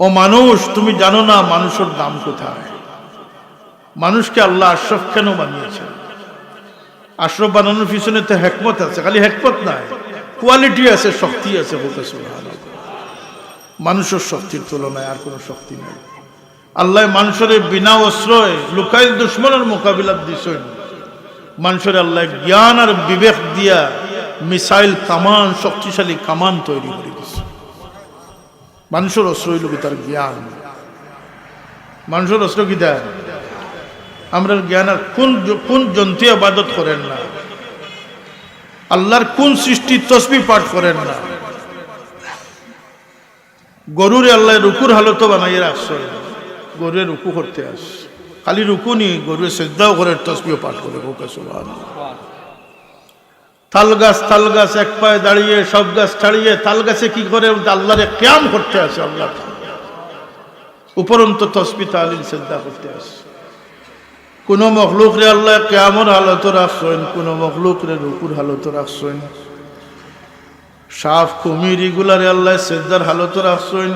ও মানুষ, তুমি জানো না মানুষের দাম কোথায়? মানুষকে আল্লাহ আশরফ কেন বানিয়েছেন? আশরফ বানানোর পিছনে তো হেকমত আছে, খালি হেকমত নাই। কোয়ালিটি আছে, শক্তি আছে বলতে মানুষের শক্তির তুলনায় আর কোনো শক্তি নেই। আল্লাহ মানুষের বিনা অশ্রয় লুকাই দুশ্মনের মোকাবিলা দিছেন। মানুষের আল্লাহ জ্ঞান আর বিবেক দিয়া মিসাইল কামান, শক্তিশালী কামান তৈরি করে দিছে মানুষের অস্ত্র হইল কি তার জ্ঞান? মানুষের অস্ত্র কি আমরা জ্ঞান আর কোন কোন জন্তু আবাদত করেন না। আল্লাহর কোন সৃষ্টি তসবি পাঠ করেন না। গরুরে আল্লাহ রুকুর হালত বানাইয়ে রাখছে। গরুরে রুকু করতে আস খালি রুকু নি গরুরে শ্রদ্ধাও করে তসবিও পাঠ করে ওকে সুবহান তাল গাছ তাল গাছ এক পায়ে দাঁড়িয়ে, সব গাছ ছাড়িয়ে তাল গাছে কি করে? আল্লাহরে ক্যাম করতে আসে আল্লাহ উপরন্ত তসবি তালিল শ্রদ্ধা করতে আসে। কোন মখলুক রে আল্লাহ কেমন হালত রাখছেন, কোন মখলুক রে রুকুর হালত রাখছেন। সাফ কুমির এগুলারে আল্লাহ শ্রদ্ধার হালত রাখছেন।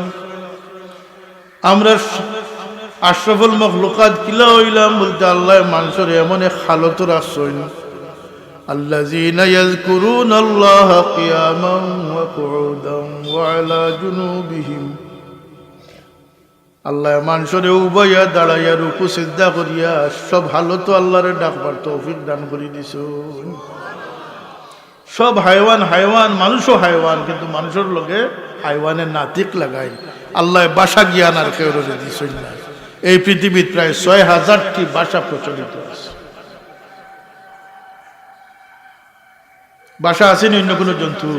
আমরা আশরাফুল মখলুকাত কিলা হইলাম বলতে আল্লাহ মানুষের এমন এক হালত রাখছেন। الذين يذكرون الله قياما وقعودا وعلى جنوبهم আল্লাহ মানুষরে উভয়া দাঁড়াইয়া রুকু সিদ্ধা করিয়া সব হালত আল্লাহরে ডাকবার তৌফিক দান করে দিছ সব হাইওয়ান হাইওয়ান মানুষও হাইওয়ান কিন্তু মানুষের লগে হাইওয়ানের নাতিক লাগাই আল্লাহ বাসা জ্ঞান আর কেউ দিছ না এই পৃথিবীর প্রায় ছয় হাজারটি ভাষা প্রচলিত আছে বাসা আসেনি অন্য কোনো জন্তু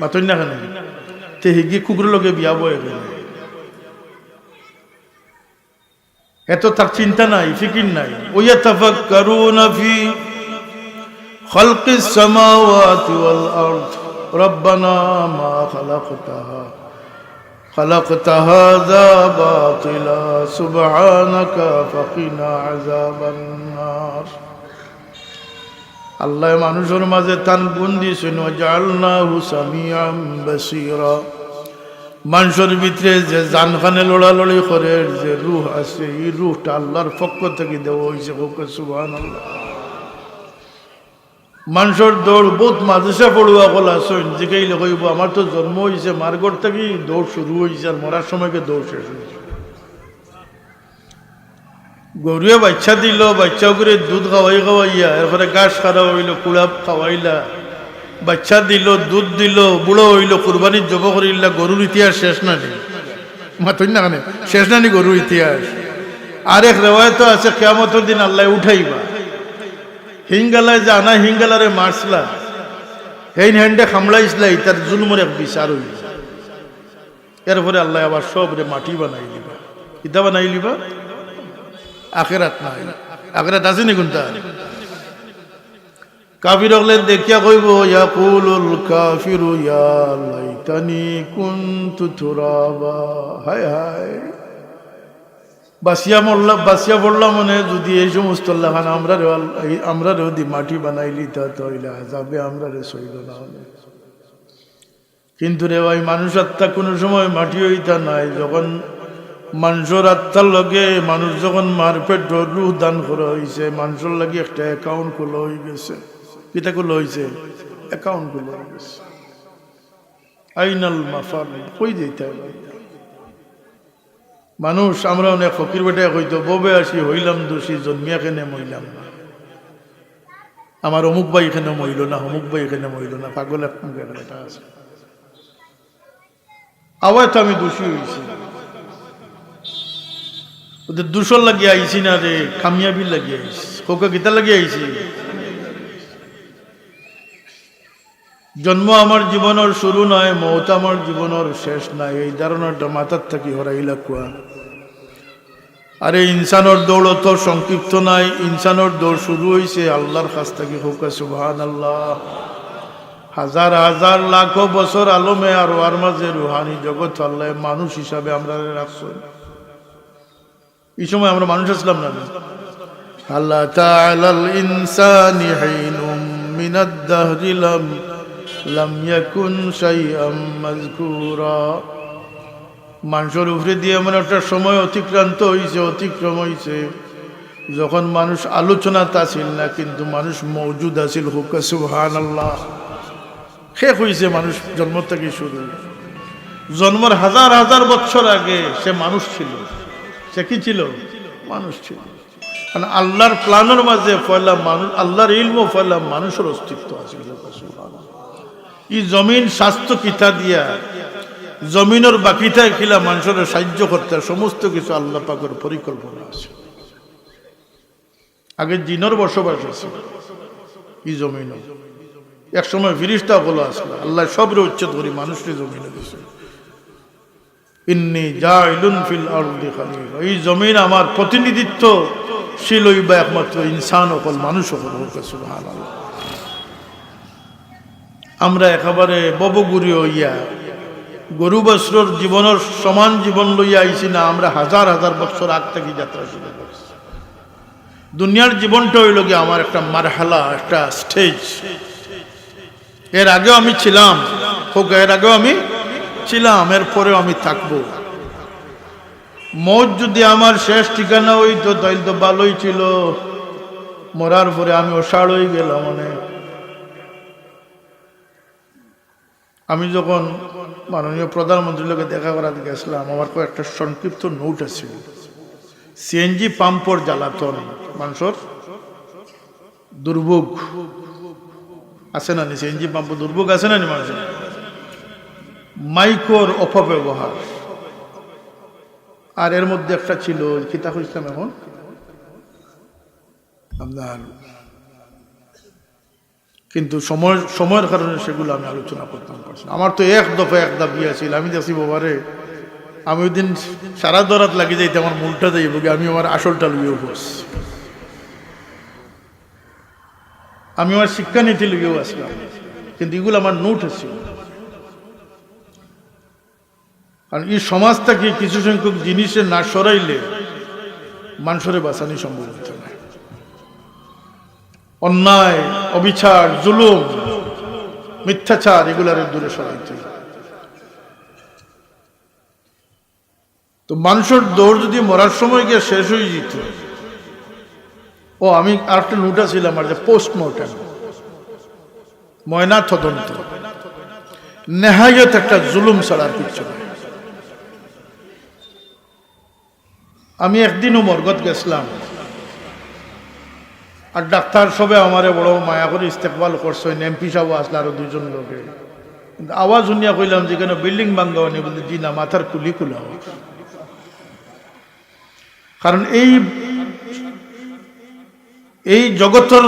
মাতই না কেন তে হিগি কুকুরের লগে বিয়া বয়ে গেল এত তার চিন্তা নাই ফিকির নাই ওয়া তাফাক্কারুনা ফি খালকিস সামাওয়াতি ওয়াল আরদ রব্বানা মা খালাকতাহা خلقت هذا باطلا سبحانك فقنا عذاب النار আল্লাহ মানুষের মাঝে তান গুণ দিয়েছেন মানুষের ভিতরে যে জানখানে লড়ালড়ি করে, যে রুহ আছে, এই রুহটা আল্লাহর পক্ষ থেকে দেওয়া হয়েছে। ওকে সুবাহ মানুষের দৌড় বহুত মাদ্রাসা পড়ুয়া কল আসেন জিকাইলে কইব, আমার তো জন্ম হয়েছে মার্গর থেকে দৌড় শুরু হয়েছে আর মরার সময়কে দৌড় শেষ হয়েছে গরুয়ে বাচ্চা দিল বাচ্চা করে দুধ খাওয়াই খাওয়াইয়া এরপরে গাছ খাওয়া হইল কুড়াপ খাওয়াইলা বাচ্চা দিল, দুধ দিল বুড়ো হইল কুরবানির জব করিলা গরুর ইতিহাস শেষ নানি। মাতই না কানে? শেষ নানি গরুর ইতিহাস। আরেক রেওয়ায়ত আছে কেমতর দিন আল্লাহ উঠাইবা। হিঙ্গালায় যে আনা হিঙ্গালারে মারসলা হেইন হ্যান্ডে খামড়াইছিলা তার জুলুমের এক বিচার হইল এরপরে আল্লাহ আবার সব রে মাটি বানাই লিবা কিতা বানাই লিবা আখেরাত নাই। আখেরাত আছে নি কোনটা? কাফির হলে দেখিয়া কইব, ইয়াকুলুল কাফিরু ইয়া লাইতানি কুনতু তুরাবা। হায় হায়। বাসিয়া মরলা বাসিয়া পড়লাম মানে যদি এই সমস্ত লাখান আমরা আমরা রে দি মাটি বানাইলি, তা তৈলা যাবে আমরা রে সইল না হলে। কিন্তু রে ভাই, মানুষ আত্মা কোনো সময় মাটি হইতা নাই, যখন মানুষের আত্মার লগে মানুষ যখন মারপেট রুহ দান করা হয়েছে মানুষের লাগে একটা অ্যাকাউন্ট খোলা হয়ে গেছে। কিতা খোলা হয়েছে অ্যাকাউন্ট খোলা হয়ে গেছে। আইনাল মাফার কই দিতে হবে মানুষ, আমরা অনেক ফকির বেটে হইতো ববে আসি, হইলাম দোষী, জন্মিয়া কেনে মইলাম আমার অমুক ভাই এখানে মইল না, অমুক ভাই এখানে মইল না, পাগল এক এটা আছে। তো আমি দোষী হয়েছি ওদের দুশো লাগিয়ে আইছি না রে, কামিয়াবি লাগিয়ে আইছি কোকা গীতা লাগিয়ে আইছি। জন্ম আমার জীবনের শুরু নয় মৌত আমার জীবনের শেষ নাই, এই ধারণাটা মাথার থাকি হরাইলা কুয়া আরে ইনসানোর দৌড় তো সংক্ষিপ্ত নাই ইনসানোর দৌড় শুরু হয়েছে আল্লাহর কাছ থেকে হোকা সুবহান আল্লাহ হাজার হাজার লাখো বছর আলমে আর ওয়ার মাঝে রুহানি জগৎ আল্লাহ মানুষ হিসাবে আমরা রাখছো এই সময় আমরা মানুষ আসলাম না। আল্লাহ তাআলাল ইনসানি হিনুম মিনাদ লাম ইয়াকুন শাইআম মাযকুরা। মানুষের উপরে দিয়ে এমন একটা সময় অতিক্রান্ত হয়েছে অতিক্রম হয়েছে যখন মানুষ আলোচনা ছিল না, কিন্তু মানুষ মৌজুদ আছিল, হুকা সুহান আল্লাহ শেষ হয়েছে মানুষ জন্ম থেকে শুরু। জন্মের হাজার হাজার বছর আগে সে মানুষ ছিল। সে কি ছিল? মানুষ ছিল। কারণ আল্লাহর প্ল্যানের মাঝে ফয়লা মানুষ, আল্লাহর ইলম ফয়লা মানুষের অস্তিত্ব আছে। এই জমিন স্বাস্থ্য কিতা দিয়া, জমিনের বাকিটা খিলা মানুষের সাহায্য করতে, সমস্ত কিছু আল্লাহ পাকের পরিকল্পনা আছে। আগে জিনর বসবাস আছে, এই জমিন। এক সময় ফিরিস্তা বলো আসলো, আল্লাহ সবরে উচ্ছেদ করি মানুষকে জমিনে দিছে ফিল এই জমিন আমার প্রতিনিধিত্ব শিলই বা একমাত্র ইনসান অকল মানুষ অকল হোক সুবহানাল্লাহ। আমরা একেবারে ববগুড়ি হইয়া, গরু বস্ত্রর জীবনের সমান জীবন লইয়া আইছি না, আমরা হাজার হাজার বছর আগ থেকে যাত্রা শুরু করছি। দুনিয়ার জীবনটা হইল কি আমার একটা মারহালা, একটা স্টেজ। এর আগেও আমি ছিলাম, হোক, এর আগেও আমি ছিলাম এরপরেও আমি থাকব। মৌজ যদি আমার শেষ ঠিকানা হইতো তাইলে তো ভালোই ছিল, মরার পরে আমি অসাড় হয়ে গেলাম অনেক। আমি যখন মাননীয় প্রধানমন্ত্রীর লোকে দেখা করাতে গেছিলাম, আমার কয়েকটা সংক্ষিপ্ত নোট আছে। সিএনজি পাম্পর জ্বালাতন, মানুষের দুর্ভোগ। আছে না নি সিএনজি পাম্প দুর্ভোগ? আছে না নি মানুষের? মাইকোর অপব্যবহার। আর এর মধ্যে একটা ছিল কিতা হইছিলাম এখন। আপনার, কিন্তু সময়, সময়ের কারণে সেগুলো আমি আলোচনা করতাম পারছি আমার তো এক দফা এক দাবি আছিল, আমি দেখছি বাবারে, আমি ওই দিন সারা দরাত লাগি যাইতে আমার মূলটা যাইব আমি আমার আসলটা লইয়েও বস আমি আমার শিক্ষানীতি লইয়েও আসলাম, কিন্তু এগুলো আমার নোট আছে কারণ এই সমাজ থেকে কিছু সংখ্যক জিনিসে না সরাইলে মানুষের বাঁচানি সম্ভব হতো না। অন্যায়, অবিচার, জুলুম, মিথ্যাচার এগুলার দূরে সরাইতে তো মানুষের দৌড় যদি মরার সময় গিয়ে শেষ হয়ে যেত, ও, আমি আর একটা নোটা ছিলাম আর যে পোস্টমর্টম ময়না তদন্ত নেহায়ত একটা জুলুম ছাড়ার কিছু না আমি একদিনও মর্গত গেছিলাম। আর ডাক্তার সবে আমারে বড় মায়া করে ইস্তেকবাল করছে এমপি সাহেব আসলে আরও দুজন লোকে। কিন্তু আওয়াজ শুনিয়া কইলাম যে কেন বিল্ডিং ভাঙ্গাওনি বলতে, জি না, মাথার কুলি কুলা কারণ এই এই জগতের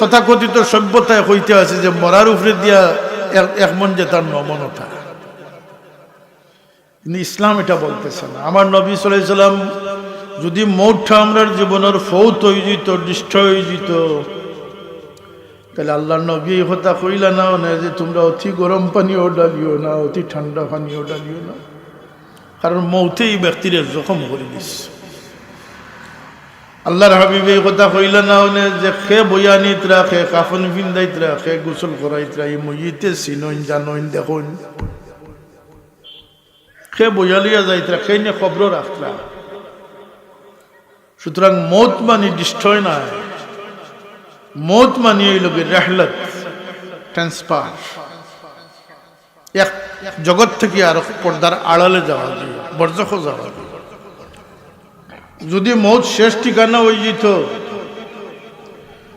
তথাকথিত সভ্যতায় হইতে আছে যে মরার উপরে দিয়া এক মন যে তার নমনতা। কিন্তু ইসলাম এটা বলতেছে না। আমার নবী সাল্লাম যদি মৌঠা আমরার জীবনের ফৌত হয়ে যেত, দৃষ্ট হয়ে যেত, তাহলে আল্লাহ নবী কথা কইলা না যে তোমরা অতি গরম পানিও ডালিও না, অতি ঠান্ডা পানিও ডালিও না। কারণ মৌতে এই ব্যক্তিরে জখম করে দিস আল্লাহর হাবিব এই কথা কইলা না হলে যে খে বয়ানিতরা খে কাফন ফিন্দাইতরা খে গোসল করাইতরা এই মইতে চিনইন জানইন দেখুন খে বইয়ালিয়া যাইতরা, খে নিয়ে খবর রাখতরা। সুতরাং মৌত মানি ডিস্ট্রয় না মৌত মানি এই লোকে রেহলত ট্রান্সফার এক জগৎ থেকে আর পর্দার আড়ালে যাওয়া যায়, বরজখ যাওয়া যায়। যদি মৌত শেষ ঠিকানা হয়ে যেত,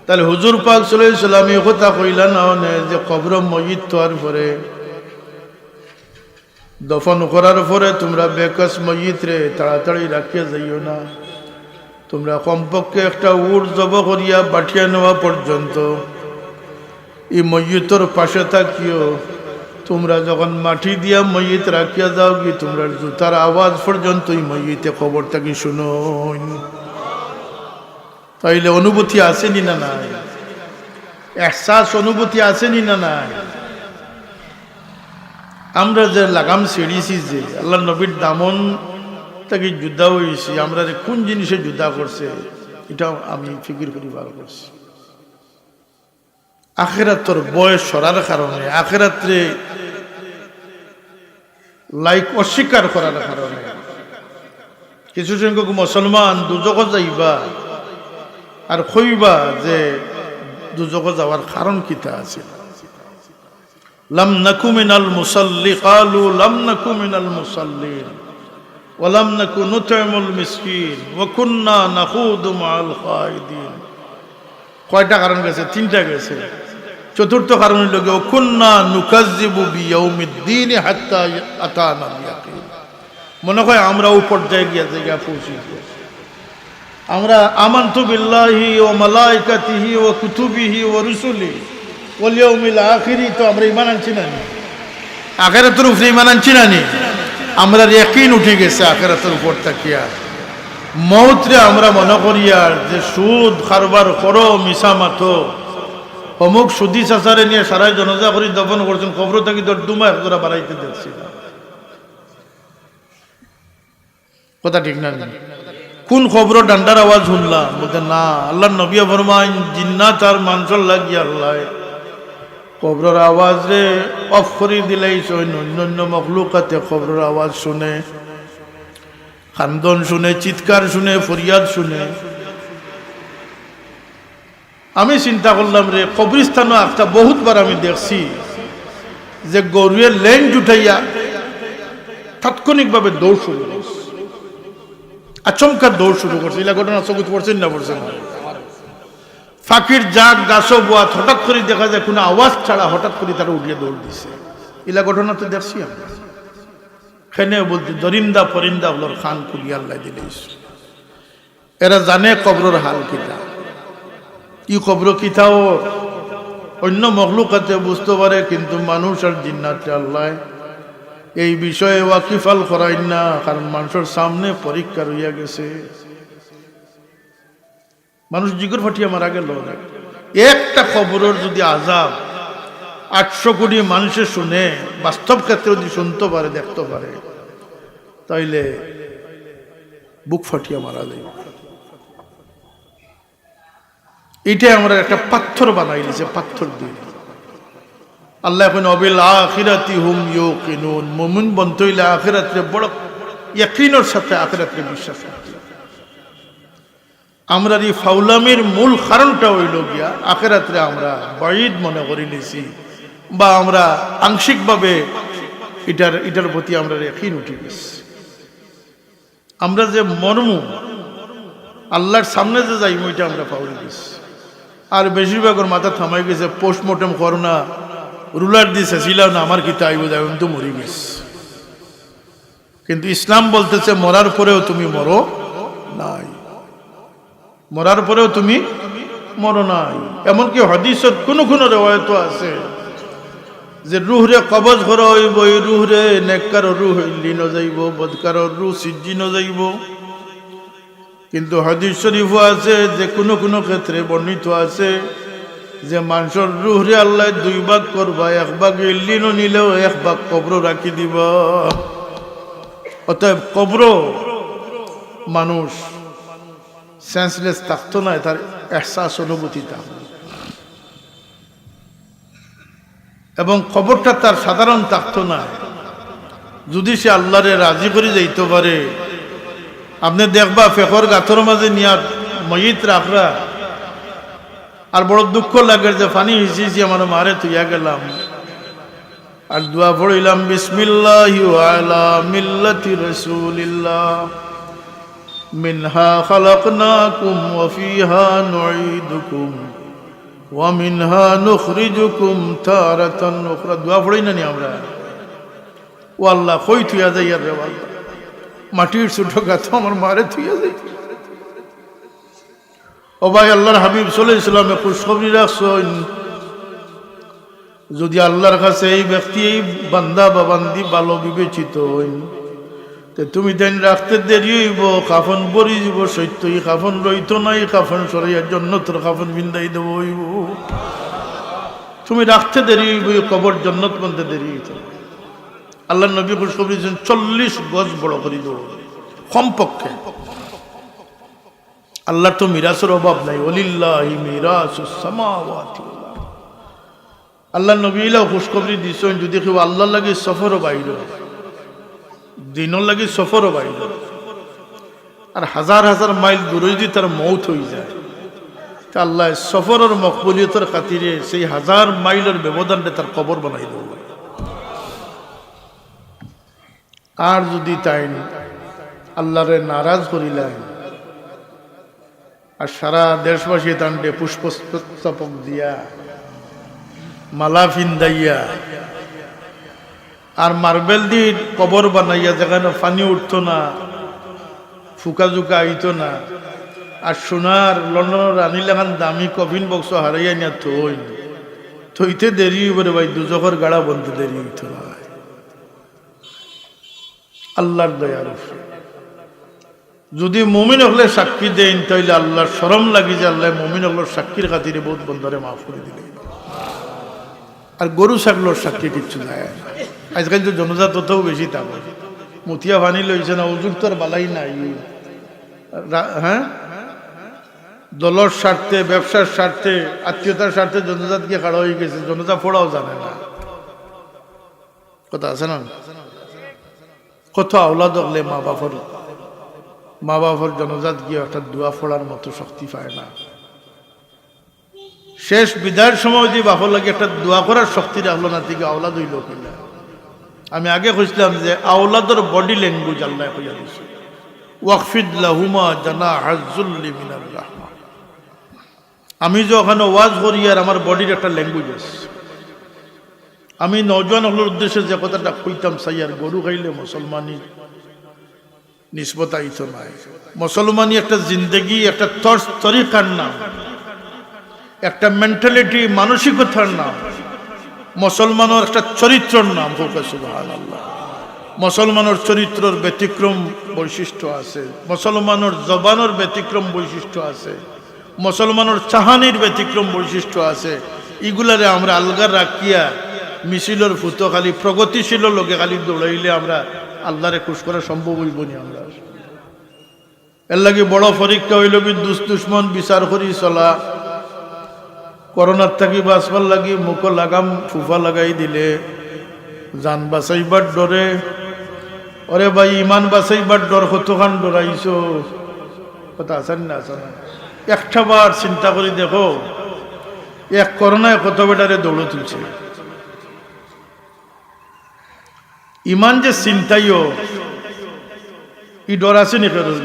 তাহলে হুজুর পাক সাল্লাম এই কথা কইলা নে, যে কবর মজিদ তোয়ার পরে দফন করার পরে তোমরা বেকস মজিদ রে তাড়াতাড়ি রাখিয়া যাইও না। তোমরা কমপক্ষে একটা উট জব করিয়া বাঠিয়া নেওয়া পর্যন্ত। এই ময়িতর পাশে থাকিও। তোমরা যখন মাটি দিয়া ময়িত রাখিয়া যাও কি তোমরা জুতার আওয়াজ পর্যন্ত এই ময়িতে খবর থাকি শুনো তাইলে অনুভূতি আসেনি না নাই? এহসাস অনুভূতি আসেনি না নাই? আমরা যে লাগাম ছেড়েছি যে আল্লাহ নবীর দামন তাকে যুদ্ধা হয়েছি, আমরা যে কোন জিনিসে যুদ্ধা করছে, এটাও আমি ফিকির করি বার করছি। আখেরাতর বয়স সরার কারণে, আখেরাত্রে লাইক অস্বীকার করার কারণে। কিছু সংখ্যক মুসলমান দুজক যাইবা আর কইবা যে দুজক যাওয়ার কারণ কিতা আছে লাম নাকু মিনাল মুসাল্লি, কালু লাম নাকু মিনাল মুসাল্লিন ওয়ালাম নাকু নুতইমুল মিসকিন, ওয়া কুন্না নাখুদু মাআল খাইদিন। কয়টা কারণ গেছে? তিনটা গেছে। চতুর্থ কারণ গিয়ে কুন্না নুকাজ্জিবু বিয়াউমিদ্দিন হাত্তা আতানা ইয়াকিন মনে হয় আমরা ও পর্যায়ে গিয়ে জায়গা পৌঁছি। আমরা আমান্তু বিল্লাহি ও মালাইকাতিহি ও কুতুবিহি ও রুসুলি ওল ইয়াউমিল আখিরি আমরা ইমান আনছি না? আখেরাতের উপরে ইমান আনছি না নি? আমরা ইয়াকিন উঠে গেছে আখেরাতের উপর তাকিয়া মৌত্রে আমরা মনে করি আর যে সুদ কারবার করো মিশা মাথো অমুক সুদি চাচারে নিয়ে সারাই জনজা করি দফন করছেন খবর থাকি তোর দুমা বাড়াইতে দেখছি কথা ঠিক না কোন খবর ডান্ডার আওয়াজ শুনলাম বলতে না আল্লাহ নবিয়া ফরমান জিন্না তার মাংসর লাগিয়ে আল্লাহ খবরের আওয়াজ রে অফ করে দিলেই অন্য অন্য মখলুকাতে খবরের আওয়াজ শুনে। খান্দন শুনে, চিৎকার শুনে, ফরিয়াদ শুনে। আমি চিন্তা করলাম রে কবরিস্তানও একটা বহুতবার আমি দেখছি যে গরুয়ের লেন জুটাইয়া তাৎক্ষণিকভাবে দৌড় শুরু আচমকা দৌড় শুরু করছে। এলা ঘটনা চকুত পড়ছেন না পড়ছেন না? ফাঁকির জাগ গাছ বোয়াত, হঠাৎ করে দেখা যায় কোনো আওয়াজ ছাড়া হঠাৎ করে তারা উঠিয়ে দৌড় দিছে। এলা ঘটনা তো দেখছি আমরা। খেনে বলতে, দরিন্দা পরিন্দা হলোর খান খুলি আল্লাহ দিলেই এরা জানে কবরের হাল কিতা। ই কবর কিতাও অন্য মখলুকাতে বুঝতে পারে, কিন্তু মানুষ আর জিন্নাতে আল্লাহ এই বিষয়ে ওয়াকিফাল করাই না, কারণ মানুষের সামনে পরীক্ষা রইয়া গেছে। মানুষ জিগর ফাটিয়া মারা গেল। একটা খবরের যদি আজাব আটশো কোটি মানুষে শুনে, বাস্তব ক্ষেত্রে যদি শুনতে পারে, দেখতে পারে, তাইলে বুক ফাটিয়া মারা যায়। এটাই আমরা একটা পাথর বানাই দিয়েছে, পাথর দিয়ে। আল্লাহ এখন অবিল আখিরাতি হুম ইউ কিনুন মুমিন বন্ধ হইলে আখিরাত্রে বড় ইয়াকিনের সাথে আখিরাত্রে বিশ্বাস করতে আমরা এই ফাউলামির মূল কারণটা হইল গিয়া আখেরাত্রে আমরা বাইদ মনে করে নিছি বা আমরা আংশিকভাবে এটার এটার প্রতি আমরা রেখিন উঠে গেছি। আমরা যে মর্ম, আল্লাহর সামনে যে যাই ওইটা আমরা পাউরি গেছি আর বেশিরভাগের মাথা থামাই গেছে পোস্টমর্টম করোনা, রুলার দিছে, ছিল না, আমার কি তাই বোঝায় আমি তো মরি গেছি। কিন্তু ইসলাম বলতেছে, মরার পরেও তুমি মরো নাই। মরার পরেও তুমি মরো নাই। এমনকি হদিসের কোনো কোনো রেওয়ায়ত আছে যে রুহরে কবজ করা হইব, এই রুহরে নেককার রুহ লিন যাইব, বদকার রুহ সিজ্জিন যাইব। কিন্তু হদিস শরীফও আছে যে কোনো কোনো ক্ষেত্রে বর্ণিত আছে যে মানুষের রুহরে আল্লাহ দুই ভাগ করবা, এক ভাগ ইল্লিনও নিলেও এক ভাগ কবর রাখি দিব। অতএব কবর মানুষ সেন্সলেস থাকতো না তার এহসাস অনুভূতি থাকতো এবং খবরটা তার সাধারণ থাকতো না যদি সে আল্লাহরে রাজি করে যাইতে পারে আপনি দেখবা ফেকর গাথর মাঝে নিয়া ময়িত রাখরা আর বড় দুঃখ লাগে যে ফানি হিসিছি আমার মারে তুইয়া গেলাম আর দোয়া পড়িলাম বিসমিল্লাহ মিল্লাতি রসুলিল্লাহ منها خلقناكم وفيها نعيدكم ومنها نخرجكم تارة أخرى دعا পড়িনা নি আমরা ও আল্লাহ কই তুইয়া যাই আর রে আল্লাহ মাটির ছোট গাছ আমার মারে তুইয়া যাই ও ভাই আল্লাহর হাবিব চলে ইসলামে খুশখবরি রাখছেন যদি আল্লাহর কাছে এই ব্যক্তি এই বান্দা বা বান্দি ভালো বিবেচিত হইন তে তুমি দেন রাখতে দেরি হইব, কাফন বরি যাব সত্যই কাফন রইত নাই, কাফন সরাইয়ার জন্য তোর কাফন বিন্দাই দেব হইব। তুমি রাখতে দেরি হইব কবর জন্নত বলতে দেরি হইত। আল্লাহ নবী খুশখবরি দিয়েছেন, চল্লিশ গজ বড় করে দেব কমপক্ষে। আল্লাহর তো মিরাসের অভাব নাই অলিল্লাহি মিরাস আল্লাহ নবী ইলাও খুশখবরি দিয়েছেন, যদি কেউ আল্লাহ লাগে সফরও বাইর হয়। দিনর লাগি সফরও বাইল আর হাজার হাজার মাইল দূরে যদি তার মৌত হয়ে যায়। তা আল্লাহ সফরের মকবুলিয়তের খাতিরে সেই হাজার মাইলের ব্যবধানটা তার কবর বানাই দেব আর যদি তাই আল্লাহরে নারাজ করিলেন আর সারা দেশবাসী তান্ডে পুষ্পস্তপক দিয়া, মালা ফিন্দাইয়া আর মার্বেল দিয়ে কবর বানাইয়া যেখানে পানি উঠতো না, ফুকা জুকা আইতো না। আর সোনার লন্ডনের রানী লাগান দামি কফিন বক্স হারাইয়া নিয়া থই থইতে দেরি হইবরে ভাই, দুজখর গাড়া বলতে দেরি হইতো না আল্লাহর দয়ার। যদি মমিন হলে সাক্ষী দেন, তাইলে আল্লাহর সরম লাগি যে আল্লাহ মমিন হলো সাক্ষীর খাতিরে বহুত বন্ধরে মাফ করে দিলে আর গরু ছাগলোর সাক্ষী কিচ্ছু দেয় আজকাল তো জনজাত ততও বেশি তা মতিয়া ভানি লইছে না তোর বালাই নাই। হ্যাঁ দলর স্বার্থে ব্যবসার স্বার্থে আত্মীয়তার স্বার্থে জনজাত গিয়ে খাড়া হয়ে গেছে? জনতা ফোড়াও জানে না। কথা আছে না? কত আওলাদ হলে মা বাপর মা বাপর জনজাত গিয়ে একটা দোয়া ফোড়ার মতো শক্তি পায় না? শেষ বিদায়ের সময় যদি বাপর লাগে একটা দোয়া করার শক্তি রাখল না থেকে আওলাদ হইল কিনা আমি আগে খুঁজলাম যে আওলাদর বডি ল্যাঙ্গুয়েজ আল্লাহ হইয়া দিছে। ওয়াকফিদ লাহুমা জানা হাজুল্লি মিনার রাহমা। আমি যে ওখানে ওয়াজ করি আর আমার বডির একটা ল্যাঙ্গুয়েজ আছে। আমি নজওয়ান হলোর উদ্দেশ্যে যে কথাটা কইতাম সাইয়ার গরু খাইলে মুসলমানি নিষ্পতায়িত নয় মুসলমানি একটা জিন্দগি, একটা তরিকার নাম। একটা মেন্টালিটি মানসিকতার নাম। মুসলমানের একটা চরিত্রর নাম আল্লাহ মুসলমানের চরিত্রর ব্যতিক্রম বৈশিষ্ট্য আছে। মুসলমানের জবানের ব্যতিক্রম বৈশিষ্ট্য আছে। মুসলমানের চাহানির ব্যতিক্রম বৈশিষ্ট্য আছে। এগুলারে আমরা আলগার রাখিয়া মিছিলর ফুতো খালি প্রগতিশীল লোকে খালি দৌড়াইলে আমরা আল্লাহরে খুশ করা সম্ভব হইব নি আমরা। এর লাগে বড় পরীক্ষা হইল কি দুশ্মন বিচার করি, চলা। করোনার থাকি বাঁচবার লাগি মুখ লাগাম, ফুফা লাগাই দিলে। যান বাঁচাইবার ডরে। ওরে ভাই, ইমান বাঁচাইবার ডর, কতখান ডরাইছো কথা আছেন না আছে না একটা বার চিন্তা করি দেখো, এক করোনায় কত বেটারে দৌড়ে তুলছে ইমান যে চিন্তাইও, ই ডর আছে নি ফেরত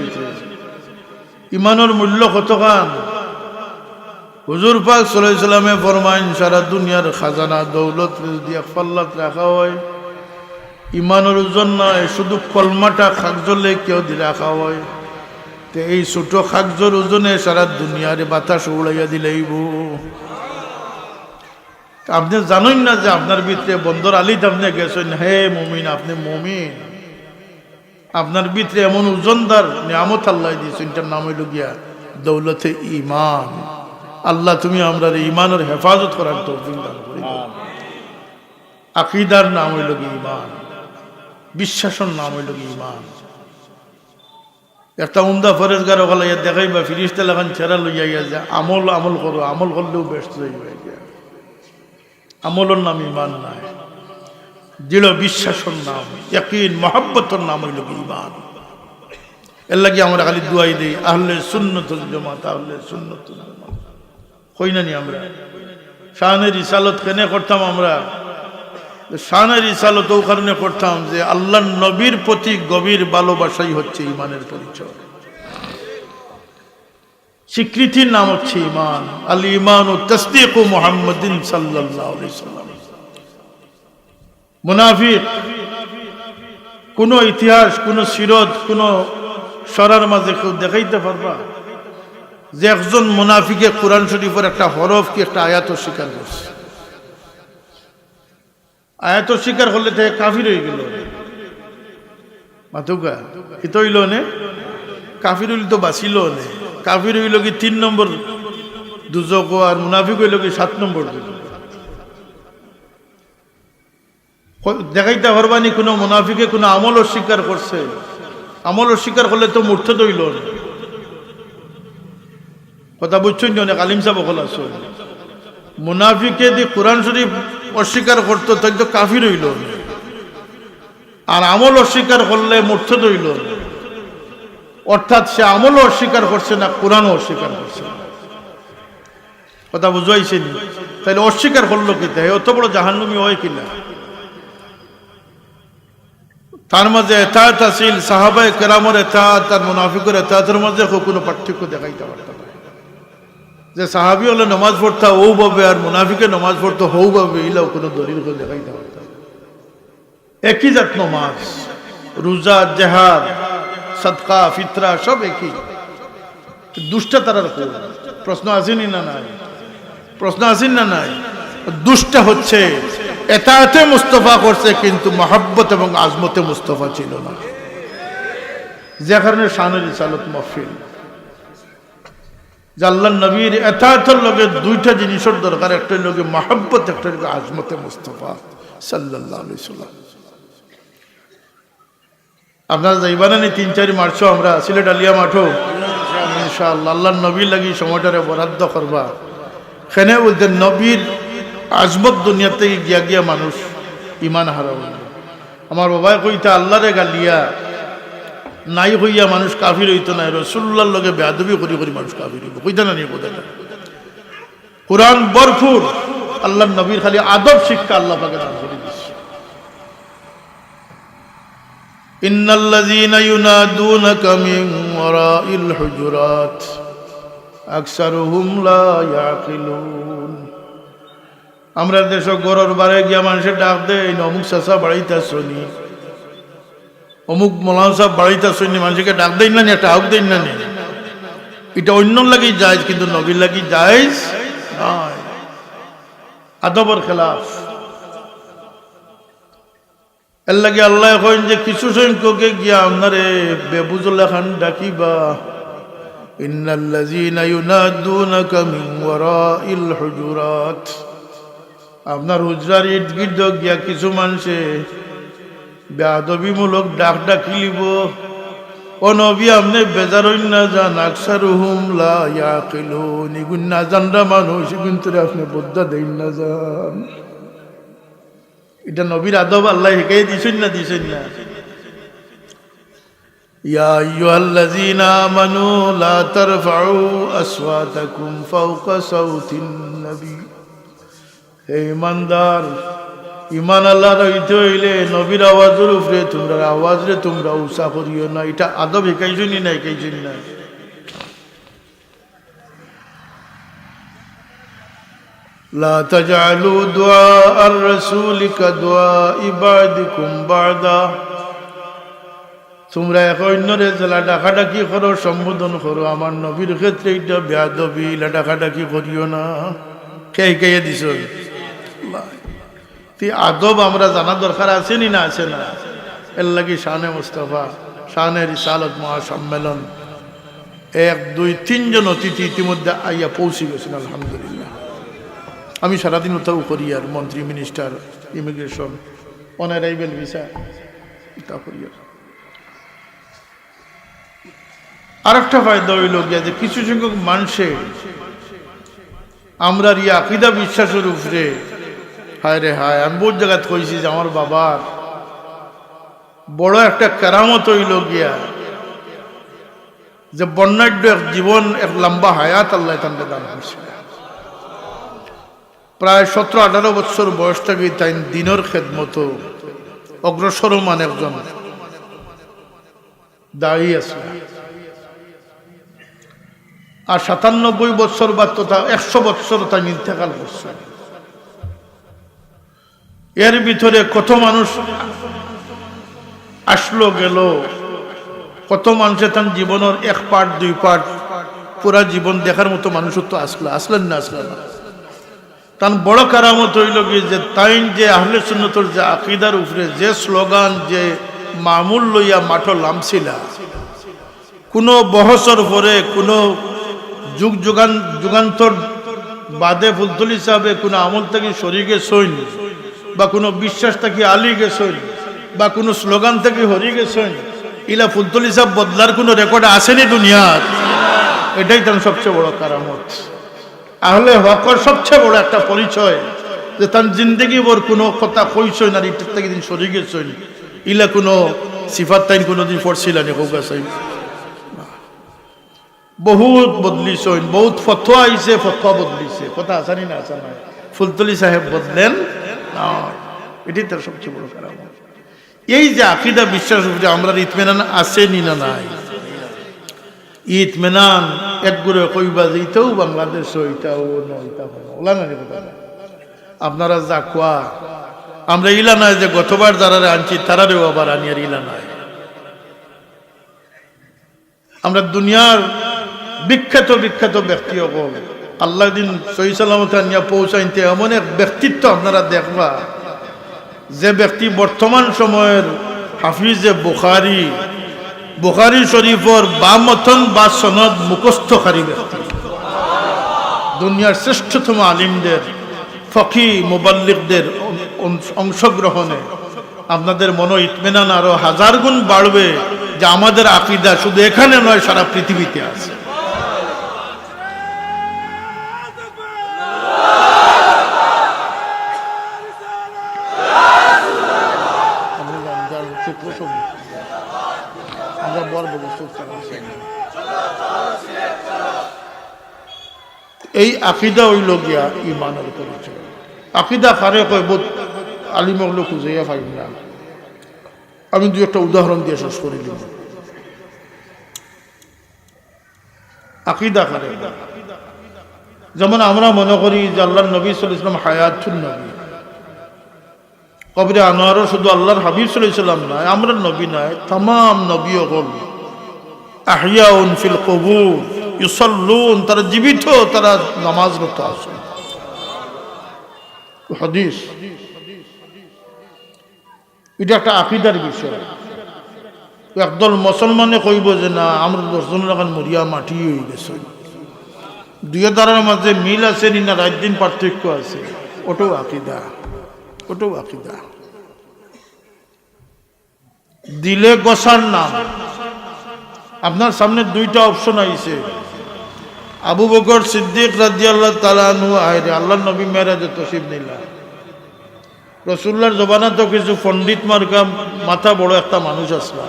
ইমানের মূল্য কতখান? হুজুর পাক সাল্লামে ফরমাইন, সারা দুনিয়ার খাজানা, দৌলত যদি এক পাল্লাত রাখা হয় ইমানের ওজন নয় শুধু কলমাটা খাকজলে কেউ দি রাখা হয়। তো এই ছোট খাকজর ওজনে সারা দুনিয়ার বাতাস উড়াইয়া দিলেইব আপনি জানেন না যে আপনার ভিতরে বন্দর আলিত আপনি গেছেন? হে মমিন, আপনি মমিন। আপনার ভিতরে এমন ওজনদার নিয়ামত আল্লাহ দিয়েছেন এটার নাম হইল গিয়া দৌলতে ইমান আল্লাহ তুমি আমরা ইমানের হেফাজত করার তৌফিক দান করি। আকিদার নাম হইল ইমান বিশ্বাসের নাম হইল ইমান একটা উমদা ফরেজগার ওখানে দেখাই বা ফিরিস্তা লাগান ছেড়া লইয়া ইয়া যে আমল আমল করো, আমল করলেও ব্যস্ত হইবে আমলের নাম ইমান নাই। দৃঢ় বিশ্বাসের নাম, ইয়াকিন, মহাব্বতর নাম হইল ইমান এর লাগে আমরা খালি দুয়াই দিই, আহলে সুন্নতুল জমাত, আহলে সুন্নতুল জমাত। কই না আমরা? শাহানের ইসালত কেনে করতাম আমরা? শাহানের ইসালত ও কারণে করতাম যে আল্লাহ নবীর প্রতি গভীর ভালোবাসাই হচ্ছে ইমানের পরিচয়। স্বীকৃতির নাম হচ্ছে ইমান। আল ইমান ও তসদিক ও মোহাম্মদিন সাল্লাম। মুনাফিক, কোন ইতিহাস, কোন সিরত, কোন সরার মাঝে কেউ দেখাইতে পারবা? যে একজন মুনাফিকে কোরআন শরীফের একটা হরফ কি একটা আয়াত স্বীকার করছে। আয়াত স্বীকার করলে থেকে কাফির হয়ে গেল। মাতুকা হিত হইল নে? কাফির হইল তো বাঁচিল নে। কাফির হইল কি তিন নম্বর দুজক আর মুনাফিক হইল কি সাত নম্বর দেখাইতে পারবানি কোনো মুনাফিকে কোনো আমল অস্বীকার করছে? আমল অস্বীকার করলে তো মূর্খ দইল না। কথা বুঝছেন অনেক আলিম সাহেব ওখানে আছো। মুনাফিকে দি কোরআন শরীফ অস্বীকার করতো, তাই তো কাফির হইল। আর আমল অস্বীকার করলে মূর্থ দইল অর্থাৎ সে আমলও অস্বীকার করছে না, কোরআনও অস্বীকার করছে কথা বুঝাইছেন? তাহলে অস্বীকার করল কি? তাই অত বড় জাহান্নমি হয় কিনা তার মাঝে এতায়াত আছিল সাহাবাই কেরামর এতায়াত আর মুনাফিকের এতায়াতের মাঝে কোনো পার্থক্য দেখাইতে পারত না। যে সাহাবি হলে নমাজ পড়তা, ও ভাবে, আর মুনাফিকে নমাজ পড়তো হৌ ভাবে ইলাও কোনো দলিল করে দেখাইতে পারত। একই জাত নমাজ, রোজা, জেহাদ, সদকা, ফিতরা, সব একই। দুষ্টা তারার প্রশ্ন আসেনি না নাই? প্রশ্ন আসেন না নাই? দুষ্টা হচ্ছে এতাতে মুস্তফা করছে, কিন্তু মহাব্বত এবং আজমতে মুস্তফা ছিল না। যে কারণে শানের ইসালত মফিল জাল্লাহ নবীর এতাতের লগে দুইটা জিনিসের দরকার একটা লগে মহাব্বত একটা লগে আজমতে মুস্তফা সাল্লাল্লাহু আলাইহি সাল্লাম আপনারা তিন চারি মার্চও আমরা সিলেট আলিয়া মাঠও ইনশাআল্লাহ আল্লাহ নবীর লাগি সময়টারে বরাদ্দ করবা। সেনে বলতে নবীর আজমত দুনিয়া থেকে গিয়া গিয়া মানুষ ইমান হারাব আমার বাবাই কইতা, আল্লাহরে গালিয়া নাই হইয়া মানুষ কাফির হইতো না রসুল্লার লগে বেয়াদবি করি করি মানুষ কাফির হইব কইতা না নিয়ে কোথায় কোরআন বরফুর আল্লাহ নবীর খালি আদব শিক্ষা আল্লাহ পাকে দান করে দিচ্ছে إن الذين ينادونك من وراء الحجرات أكثرهم لا يعقلون আমরা দেশ গরর বারে গিয়া মানুষের ডাক দেয় অমুক চাষা বাড়িতে শুনি অমুক মোলাম সাহেব বাড়িতে শুনি মানুষকে ডাক দেই না একটা হাউক দেই না। এটা অন্য লাগি যায় কিন্তু নবীর লাগি যায় আদবর খেলাফ। এর লাগে আল্লাহ কইন যে কিছু সংখ্যকে গিয়া আপনারে বেবুজুল খান ডাকিবা। হুজুরাত। আপনার হুজরার ইট গিয়া কিছু মানুষে বেয়াদবিমূলক ডাক ডাকিলিব ও নবী আপনি বেজার হইন না যান আকসার হুম লা ইয়াকিলুন ইগুন না জানরা মানুষ কিন্তু আপনি বুদ্ধা দেন না যান এটা নবীর আদব আল্লাহ শিখাই দিছেন না দিছেন না يا أيها الذين آمنوا لا ترفعوا أصواتكم فوق صوت النبي হে ইমানদার ইমান আল্লাহ রইতে হইলে নবীর আওয়াজের উপরে তোমরা আওয়াজ রে তোমরা উষা করিও না এটা আদব শিখাইছনি না শিখাইছনি না لا تجعلوا دعاء الرسول كدعاء بعضكم بعضا তোমরা এক অন্যরে জেলা ডাকাডাকি করো সম্বোধন করো আমার নবীর ক্ষেত্রে এটা বেয়াদবি ডাকাডাকি করিও না কে কে দিছ তুই আদব আমরা জানা দরকার আছে নি না আছে না? এর শানে মুস্তফা, শানে রিসালত মহাসম্মেলন। এক, দুই তিনজন অতিথি ইতিমধ্যে আইয়া পৌঁছে গেছেন, আলহামদুলিল্লাহ। আমি সারাদিন উত্তাও করি আর মন্ত্রী, মিনিস্টার, ইমিগ্রেশন অনারাইভেল ভিসা তা করি আর আরেকটা ফায়দা হইল গিয়া যে কিছু সংখ্যক মানুষে আমরা ই আকিদা বিশ্বাসের উপরে হায় রে হায়, আমি বহুত জায়গায় কইছি যে আমার বাবার বড় একটা কেরামত হইল গিয়া। যে বর্ণাঢ্য এক জীবন, এক লম্বা হায়াত আল্লাহ তান্তে দান করছে। প্রায় সতেরো, আঠারো বছর বয়স থেকে তাই দিনের খেদমতো অগ্রসরমান একজন দায়ী আছে। আর সাতানব্বই বছর বা তথা একশো বছর তাই ইন্তেকাল করছে। এর ভিতরে কত মানুষ আসলো, গেল। কত মানুষের তার জীবনের এক পার্ট দুই পার্ট পুরা জীবন দেখার মতো মানুষ তো আসলো, আসলেন না আসলেন না। তার বড় কারামত হইল কি যে তাই যে আহলে সুন্নতর যে আকিদার উপরে যে স্লোগান যে মামুল লইয়া মাঠ লামছিলা, কোনো বহসর পরে, কোনো যুগ যুগান যুগান্তর বাদে ফুলতলি সাহেবে কোনো আমল থেকে শরীরে সৈন বা কোনো বিশ্বাস থেকে আলি গেছইন বা কোনো স্লোগান থেকে হরি গেছইন ইলা ফুলতলি সাহ বদলার কোনো রেকর্ড আসেনি দুনিয়ার এটাই তার সবচেয়ে বড় কারামত। আহলে হকর সবচেয়ে বড় একটা পরিচয় যে তার জিন্দগি ওর কোনো কথা কইসই না ইটার থেকে দিন সরে গেছই ইলা কোনো সিফাত তাইন কোনোদিন পড়ছিল নি, হোক আছে। বহুত বদলিছইন বহুত ফতোয়া আইছে, ফতোয়া বদলিছে। কথা আসানি না আসা নাই? ফুলতলি সাহেব বদলেন নয় এটাই তার সবচেয়ে বড় কারণ। এই যে আকিদা বিশ্বাস উপরে আমরা ইতমেনান আছে নি নাই? ইতমেনান এক গুড়ে কইবা যেইটাও বাংলাদেশ ওইটাও আপনারা যা কোয়া, আমরা ইলা নয় যে গতবার যারা আনছি, তারারেও আবার আনিয়ার ইলা নয় আমরা দুনিয়ার বিখ্যাত বিখ্যাত ব্যক্তি হল আল্লাহ দিন সহি সালামত আনিয়া পৌঁছাইতে এমন এক ব্যক্তিত্ব আপনারা দেখবা। যে ব্যক্তি বর্তমান সময়ের হাফিজে বুখারি বুখারি শরীফর বামথন বা সনদ মুখস্থকারী ব্যক্তি। দুনিয়ার শ্রেষ্ঠতম আলিমদের, ফকি মোবাল্লিকদের অংশগ্রহণে আপনাদের মনো ইতমেনান আরও হাজার গুণ বাড়বে যে আমাদের আকিদা শুধু এখানে নয়, সারা পৃথিবীতে আছে। আমরা বর বলি এই আকিদা হইল গিয়া ইমানের পরিচয় আকিদা কারে কয় বোধ আলিমগলো খুঁজাইয়া পাইব না। আমি দু একটা উদাহরণ দিয়ে শেষ করে দিব। আকিদা কারে যেমন আমরা মনে করি যে আল্লাহ নবী সাল ইসলাম হায়াতুল নবী। কবরে আনোয়ারও শুধু আল্লাহর হাবিব সাল্লাম নয় আমরা নবী নয় তাম নবী হল আহিয়াউন ফিল কবুর, ইউসল্লুন, তারা জীবিত, তারা নামাজরত আসেন হাদিস। এটা একটা আকিদার বিষয়। একদল মুসলমানে কইব যে, না, আমরা দর্শন লাগান মরিয়া মাটি হয়ে গেছে। দুই দ্বারার মাঝে মিল আছে নি না রাত দিন পার্থক্য আছে। ওটাও আকিদা। ওটাও আকিদা। দিলে গোসার নাম। আপনার সামনে দুইটা অপশন আইছে। আবু বকর সিদ্দিক রাজি আল্লাহ তালানু আহরে আল্লাহ নবী মেরাজে তসিব নিলা রসুল্লার জবানা তো কিছু পণ্ডিত মার্কা মাথা বড় একটা মানুষ আসলা।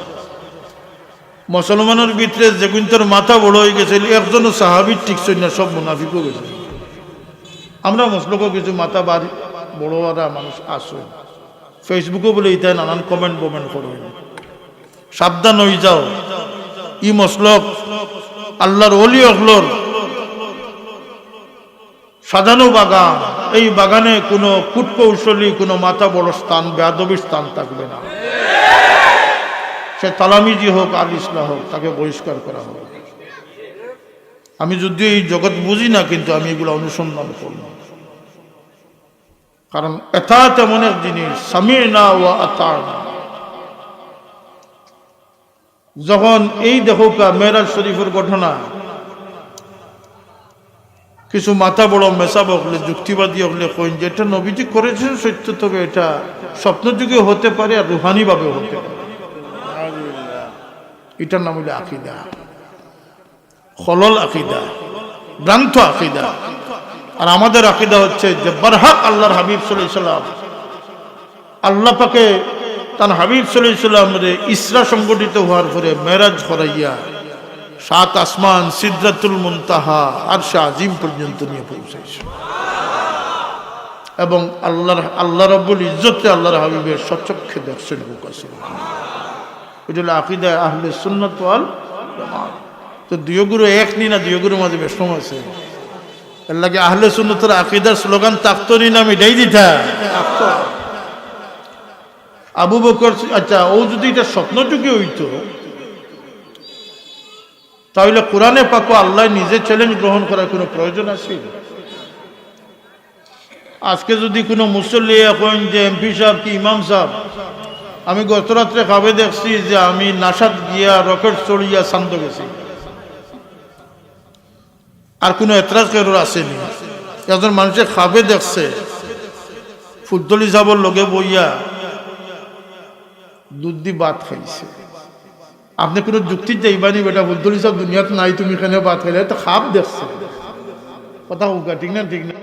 মুসলমানের ভিতরে যেগুন তোর মাথা বড় হয়ে গেছে, একজনও সাহাবির টিকছই না সব মুনাফিকও গেছে। আমরা মুসলকও কিছু মাথা বাড়ি বড় মানুষ আসো ফেসবুকে বলে ইতাই নানান কমেন্ট বমেন্ট করবেন সাবধান হয়ে যাও। ই মসলক আল্লাহর অলি অহলর সাজানো বাগান, এই বাগানে কোনো কূটকৌশলী, কোনো মাথা বড় স্থান বেদবির স্থান থাকবে না। সে তালামিজি হোক, আল ইসলা হোক, তাকে বহিষ্কার করা হোক। আমি যদিও এই জগৎ বুঝি না, কিন্তু আমি এগুলো অনুসন্ধান করব। কারণ এটা তেমন এক জিনিস যখন এই দেখো মেরাজ শরীফের ঘটনা, কিছু মাথা বড় মেসাব হলে যুক্তিবাদী হলে কইন, যেটা নবীজি করেছেন সত্য তবে এটা স্বপ্নযুগে হতে পারে আর রুহানি ভাবে হতে পারে। এটার নাম হইলে আকিদা। খলল আকিদা, ভ্রান্ত আকিদা। আর আমাদের আকিদা হচ্ছে যে বারহাক আল্লাহর হাবিব সাল্লাম আল্লাহ পাকে তার হাবিব সাল্লাম রে ইসরা সংগঠিত হওয়ার পরে মেরাজ করাইয়া সাত আসমান সিদ্ধাতুল মুনতাহা আর আজিম পর্যন্ত নিয়ে পৌঁছাইছে। এবং আল্লাহর, আল্লাহ রব্বুল ইজ্জতে আল্লাহর হাবিবের সচক্ষে বুকাসিল ওইটা হলো আকিদায় আহলে সুন্নত। তো দুয়োগুরু এক নি না দুয়োগুরুর মাঝে বেশম আছে। এর লাগে আহলে সুন্নতের আকিদার স্লোগান তাক্তরি নাম এটাই দিতা। আবু বকর আচ্ছা ও যদি এটা স্বপ্নযুগে হইতো, তাহলে কোরআনে পাকো আল্লাহ নিজে চ্যালেঞ্জ গ্রহণ করার কোনো প্রয়োজন আছে? আজকে যদি কোনো মুসল্লি এখন যে এমপি সাহেব কি ইমাম সাহেব, আমি গত রাত্রে খাবে দেখছি যে আমি নাসাদ গিয়া রকেট চড়িয়া শান্ত গেছি। আর কোনো এতরাজ কেরোর আসেনি। একজন মানুষে খাবে দেখছে। ফুলতলি যাবর লগে বইয়া দুধ দি ভাত খাইছে। আপনি কোনো যুক্তি যাইবানি বেটা ফুলতলি সব, দুনিয়াতে নাই, তুমি এখানে ভাত খাইলে তো খাপ দেখছে। কথা হোক ঠিক না ঠিক না?